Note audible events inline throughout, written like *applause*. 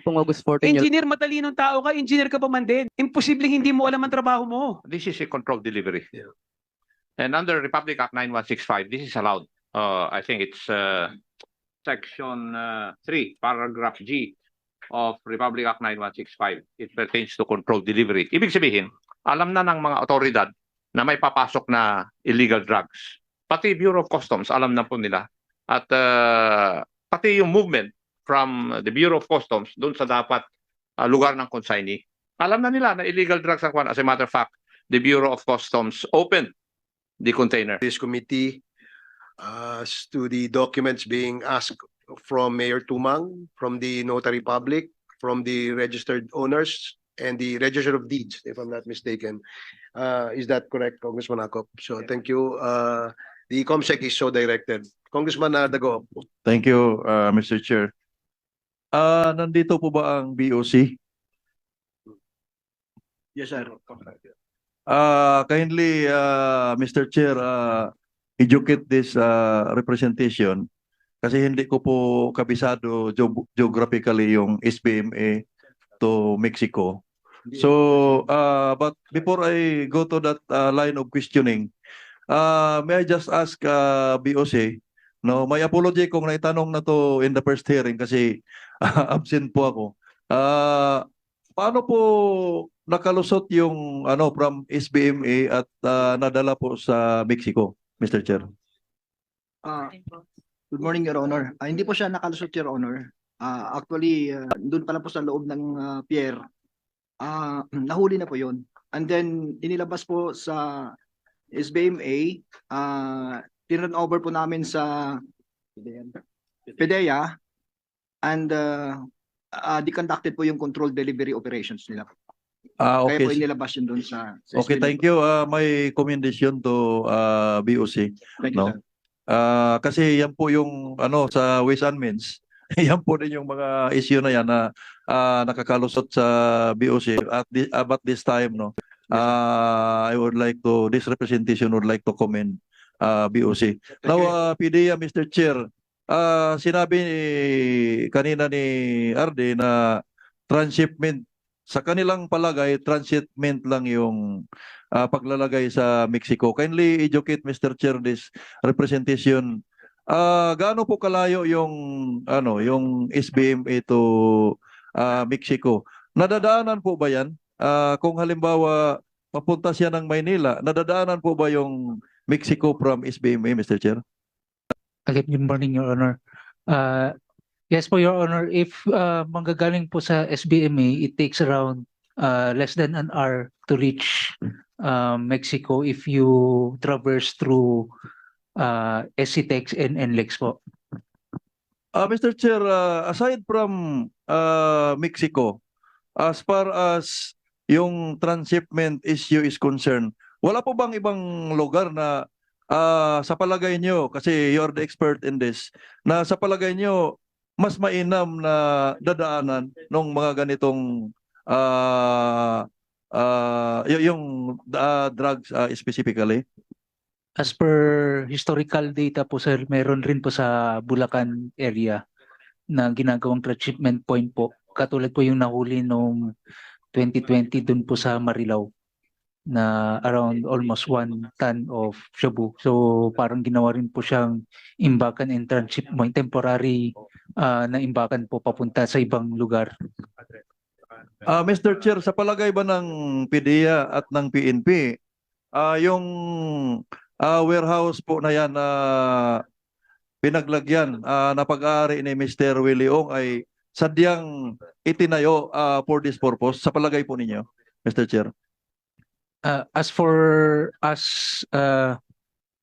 pong August 14, Your Engineer, matalinong tao ka, engineer ka pa man din. Imposibleng hindi mo alam ang trabaho mo. This is a controlled delivery. And under Republic Act 9165, this is allowed. Uh, I think it's uh, section uh, 3, paragraph G of Republic Act 9165. It pertains to controlled delivery. Ibig sabihin, alam na ng mga otoridad na may papasok na illegal drugs. Pati Bureau of Customs, alam na po nila. At uh, pati yung movement from the Bureau of Customs doon sa dapat uh, lugar ng consignee. Alam na nila na illegal drugs ang kwan. As a matter of fact, the Bureau of Customs opened the container. this committee as to the documents being asked from Mayor Tumang, from the notary public, from the registered owners, and the register of deeds, if I'm not mistaken. Uh, is that correct, Congressman Akop? So thank you. Uh, the COMSEC is so directed. Congressman uh, Dago. Thank you, uh, Mr. Chair. Ah, nandito po ba ang BOC? Yes, sir. Ah, kindly, uh, Mr. Chair, uh, educate this uh, representation kasi hindi ko po kabisado geo- geographically yung SBMA to Mexico. So, uh, but before I go to that uh, line of questioning, uh, may I just ask uh, BOC, no, may apology kung naitanong na to in the first hearing kasi *laughs* absent po ako. Uh, paano po nakalusot yung ano from SBMA at uh, nadala po sa Mexico, Mr. Chair? Ah, good morning, Your Honor. Ah, hindi po siya nakalusot, Your Honor. Ah, actually, ah, doon pala po sa loob ng ah, pier, ah, *clears throat* nahuli na po yun. And then, inilabas po sa SBMA, ah, tinurn over po namin sa PDEA, and uh, conducted po yung control delivery operations nila. Ah, Kaya po okay. inilabas yun doon sa, sa Okay, SBMA. thank you. Uh, may commendation to uh, BOC. Thank you, No. sir. Ah, kasi yan po yung ano sa Ways and Means. *laughs* yan po din yung mga issue na yan na ah, nakakalusot sa BOC at the, about this time no. Ah, I would like to this representation would like to commend ah, BOC. Now uh, PDEA Mr. Chair, ah, sinabi ni, kanina ni Arde na transshipment sa kanilang palagay transshipment lang yung ah, paglalagay sa Mexico. Kindly educate Mr. Chair this representation. Ah, gaano po kalayo yung ano, yung SBMA to ah, Mexico? Nadadaanan po ba 'yan? Ah, kung halimbawa papunta siya ng Maynila, nadadaanan po ba yung Mexico from SBMA, Mr. Chair? Again, good morning, Your Honor. Uh, yes po, Your Honor, if uh, manggagaling po sa SBMA, it takes around uh, less than an hour to reach uh, Mexico if you traverse through uh, SCTEX and NLEX po. Ah, Mr. Chair, ah, aside from ah, Mexico, as far as yung transshipment issue is concerned, wala po bang ibang lugar na ah, sa palagay nyo, kasi you're the expert in this, na sa palagay nyo, mas mainam na dadaanan ng mga ganitong ah, y- yung ah, drugs ah, specifically? As per historical data po, sir, meron rin po sa Bulacan area na ginagawang transshipment point po. Katulad po yung nahuli noong 2020 dun po sa Marilao na around almost one ton of shabu. So parang ginawa rin po siyang imbakan and transship point, temporary ah, na imbakan po papunta sa ibang lugar. Ah, Mr. Chair, sa palagay ba ng PDEA at ng PNP, ah yung ah, warehouse po na yan na pinaglagyan ah, na pag-aari ni Mr. Willie Ong ay sadyang itinayo ah, for this purpose sa palagay po ninyo, Mr. Chair? Uh, as for us, uh,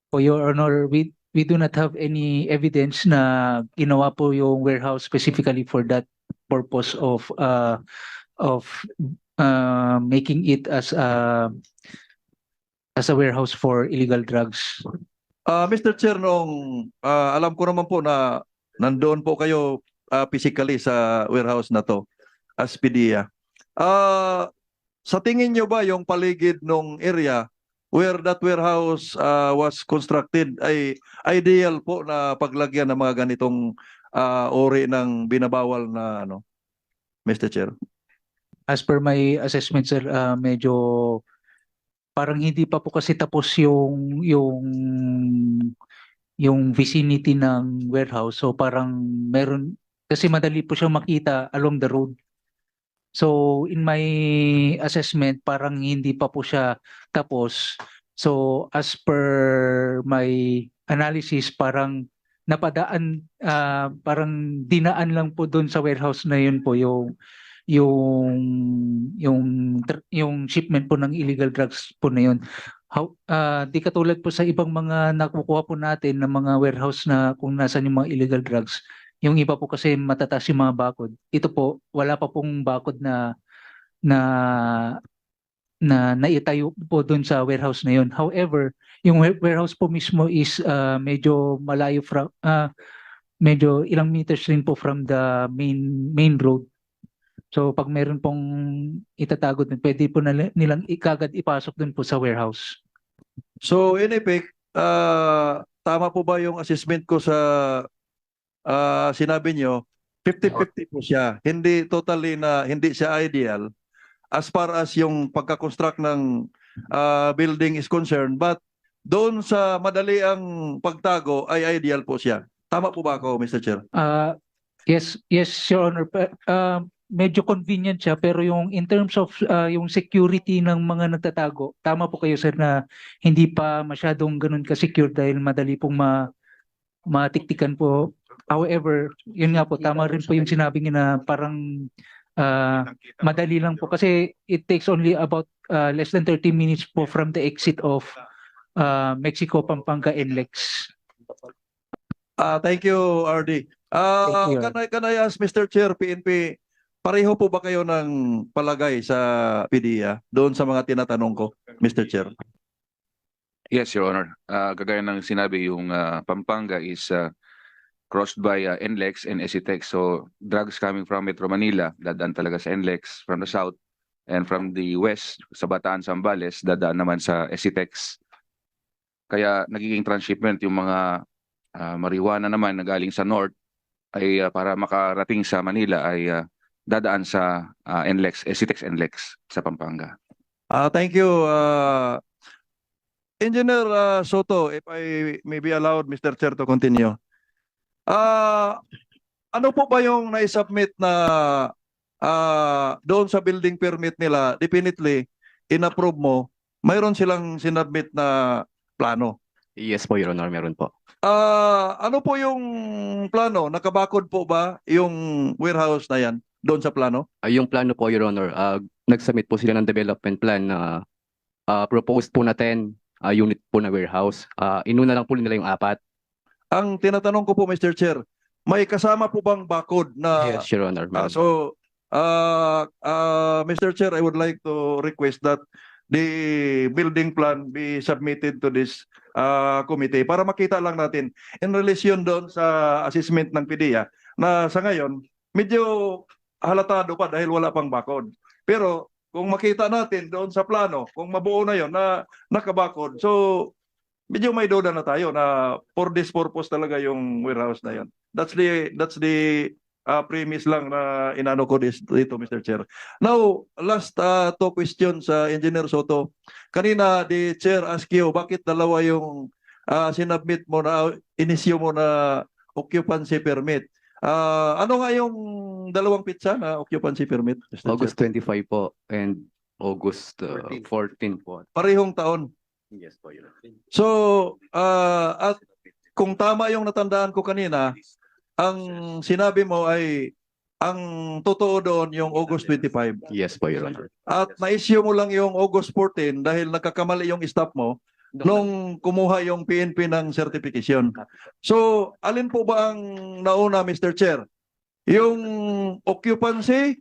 for your honor, we we do not have any evidence na ginawa po yung warehouse specifically for that purpose of uh, of uh, making it as a as a warehouse for illegal drugs. Ah, Mr. Chair, nung ah, alam ko naman po na nandoon po kayo ah, physically sa warehouse na to as PDEA. Ah, sa tingin nyo ba yung paligid ng area where that warehouse ah, was constructed ay ideal po na paglagyan ng mga ganitong ah, uri ng binabawal na ano Mr. Chair. As per my assessment, sir, ah, medyo parang hindi pa po kasi tapos yung yung yung vicinity ng warehouse. So parang meron kasi madali po siyang makita along the road. So in my assessment, parang hindi pa po siya tapos. So as per my analysis, parang napadaan ah, parang dinaan lang po doon sa warehouse na yun po yung yung yung yung shipment po ng illegal drugs po na yun. How, ah, di katulad po sa ibang mga nakukuha po natin ng mga warehouse na kung nasan yung mga illegal drugs. Yung iba po kasi matataas yung mga bakod. Ito po, wala pa pong bakod na na na naitayo po doon sa warehouse na yun. However, yung wa- warehouse po mismo is ah, medyo malayo from ah, medyo ilang meters rin po from the main main road. So pag meron pong itatago dun, pwede po nila- nilang ikagad ipasok dun po sa warehouse. So in effect, ah, tama po ba yung assessment ko sa ah, sinabi nyo? 50-50 po siya. Hindi totally na hindi siya ideal as far as yung pagka-construct ng ah, building is concerned. But doon sa madali ang pagtago ay ideal po siya. Tama po ba ako, Mr. Chair? Ah, yes, yes, Your Honor. Ah, medyo convenient siya pero yung in terms of ah, yung security ng mga nagtatago, tama po kayo sir na hindi pa masyadong ganun ka-secure dahil madali pong ma matiktikan po. However, yun nga po, tama rin po yung sinabi niya na parang ah, madali lang po kasi it takes only about ah, less than 30 minutes po from the exit of ah, Mexico, Pampanga, NLEX. Ah, thank you, RD. Ah, Thank you. can I, can I ask Mr. Chair, PNP, pareho po ba kayo ng palagay sa PDEA doon sa mga tinatanong ko, Mr. Chair? Yes, Your Honor. Uh, kagaya ng sinabi, yung uh, Pampanga is uh, crossed by uh, NLEX and SCTEX. So drugs coming from Metro Manila, dadaan talaga sa NLEX from the south. And from the west, sa Bataan, Zambales, dadaan naman sa SCTEX. Kaya nagiging transshipment yung mga uh, marijuana naman na galing sa north ay uh, para makarating sa Manila ay uh, dadaan sa uh, NLEX, SCTEX NLEX sa Pampanga. Ah, thank you. ah Engineer ah, Soto, if I may be allowed, Mr. Chair, to continue. Ah, ano po ba yung na-submit na ah, doon sa building permit nila? Definitely, in-approve mo, mayroon silang sinubmit na plano. Yes po, Your Honor, meron po. Ah, ano po yung plano? Nakabakod po ba yung warehouse na yan doon sa plano? Ah, yung plano po, Your Honor, ah, nag-submit po sila ng development plan na ah, proposed po na 10 ah, unit po na warehouse. Ah, inuna lang po nila yung apat. Ang tinatanong ko po, Mr. Chair, may kasama po bang bakod na yes, Your Honor. Ah, meron. so, uh, uh, Mr. Chair, I would like to request that the building plan be submitted to this uh, committee para makita lang natin in relation doon sa assessment ng PDEA na sa ngayon medyo halatado pa dahil wala pang bakod. Pero kung makita natin doon sa plano, kung mabuo na yon na nakabakod, so medyo may duda na tayo na for this purpose talaga yung warehouse na yon. That's the that's the uh, premise lang na inano ko this, dito, Mr. Chair. Now, last uh, two questions, uh, Engineer Soto. Kanina, the Chair asked you, bakit dalawa yung uh, sinubmit mo na, inisyo mo na occupancy permit? Uh, ano nga yung dalawang pizza na occupancy permit, Mr. August Chair? 25 po and August ah, 14 po. Parehong taon. Yes po, Your Honor. So, uh, at kung tama yung natandaan ko kanina, ang sinabi mo ay ang totoo doon yung August 25. Yes po, Your Honor. At na-issue mo lang yung August 14 dahil nagkakamali yung staff mo nung kumuha yung PNP ng certification. So, alin po ba ang nauna, Mr. Chair? Yung occupancy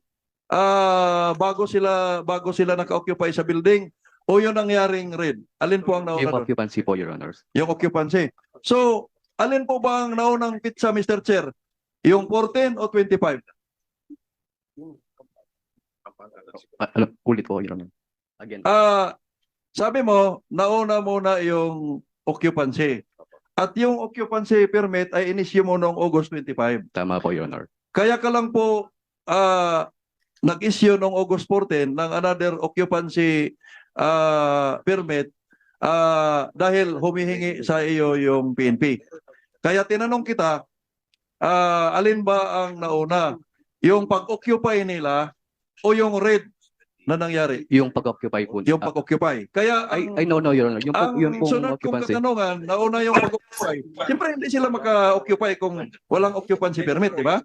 ah bago sila bago sila naka-occupy sa building o yung nangyaring raid? Alin po ang nauna Yung doon? occupancy po, Your Honor. Yung occupancy. So, alin po ba ang naunang pizza, Mr. Chair? Yung 14 o 25? Ah, ano, ulit po, Your Honor. Again. Ah, sabi mo, nauna muna yung occupancy. At yung occupancy permit ay inisyu mo noong August 25. Tama po, Your Honor. Kaya ka lang po ah nag-issue noong August 14 ng another occupancy ah, permit ah, dahil humihingi sa iyo yung PNP. Kaya tinanong kita, ah, alin ba ang nauna? Yung pag-occupy nila o yung raid na nangyari? Yung pag-occupy po. Yung pag-occupy. Kaya ay, ang- ay, no, no, Your Honor. Yung, ang yung pong sunod kong occupancy. katanungan, nauna yung pag-occupy. Siyempre, hindi sila maka-occupy kung walang occupancy permit, di ba?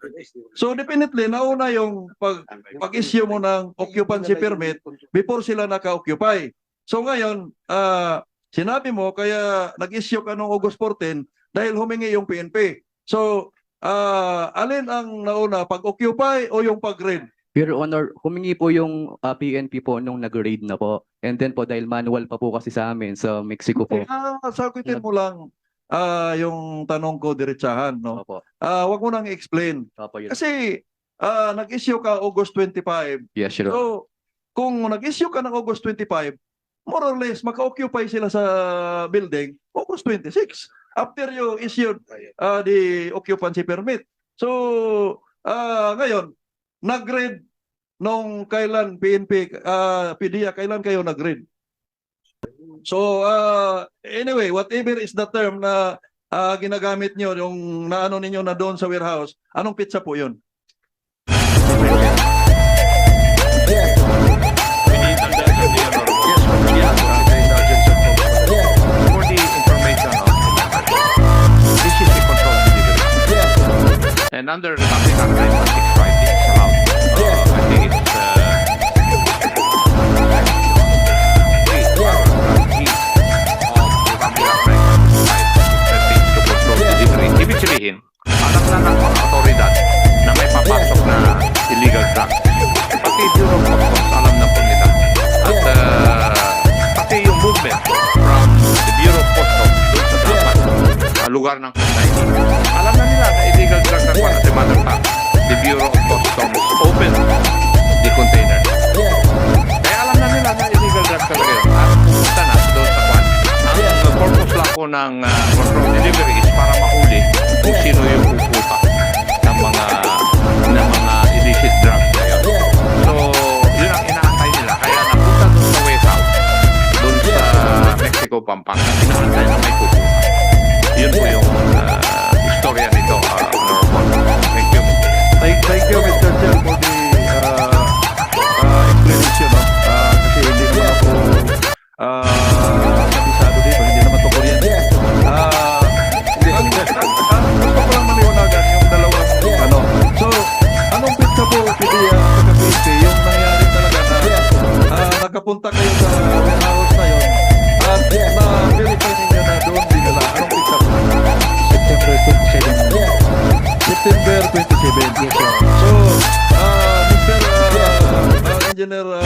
So, definitely, nauna yung pag, pag-issue mo ng occupancy permit before sila naka-occupy. So, ngayon, ah, sinabi mo, kaya nag-issue ka noong August 14 dahil humingi yung PNP. So, ah, alin ang nauna, pag-occupy o yung pag-raid? Your Honor, humingi po yung ah, PNP po nung nag-raid na po. And then po, dahil manual pa po kasi sa amin sa Mexico po. Ah, sagutin mo lang ah, yung tanong ko diretsahan, no? Opo. Ah, wag mo nang explain. Opo, Your Kasi ah, nag-issue ka August 25. Yes, Your Honor. So, kung nag-issue ka ng August 25, more or less, maka-occupy sila sa building August 26 after you issued ah, the occupancy permit. So, ah, ngayon, nag-read nung kailan PNP, ah, PDEA, kailan kayo nag-read? So, ah, anyway, whatever is the term na ah, ginagamit nyo, yung naano ninyo na doon sa warehouse, anong pizza po yun? We need an alam na ng otoridad na may papasok na illegal drugs. Pati Bureau of Customs, alam na po nila. At uh, pati yung movement from the Bureau of Customs doon sa dapat uh, lugar ng consignee. Alam na nila na illegal drug na kung as a matter of fact, the Bureau of Customs opened the container. Kaya alam na nila na illegal drug talaga yun. At pupunta na doon sa kwan. Ang purpose lang po ng uh, control delivery is para mahuli kung sino yung puputa ng mga ng mga illicit drugs. So, yun ang inaantay nila. Kaya napunta doon sa warehouse, doon sa Mexico, Pampanga, inaantay na may pupunta. Yun po yung uh, istorya nito, uh, Honorable. Thank you. Thank, thank you, Mr. Chair, for the uh, uh, explanation. Uh, Engineer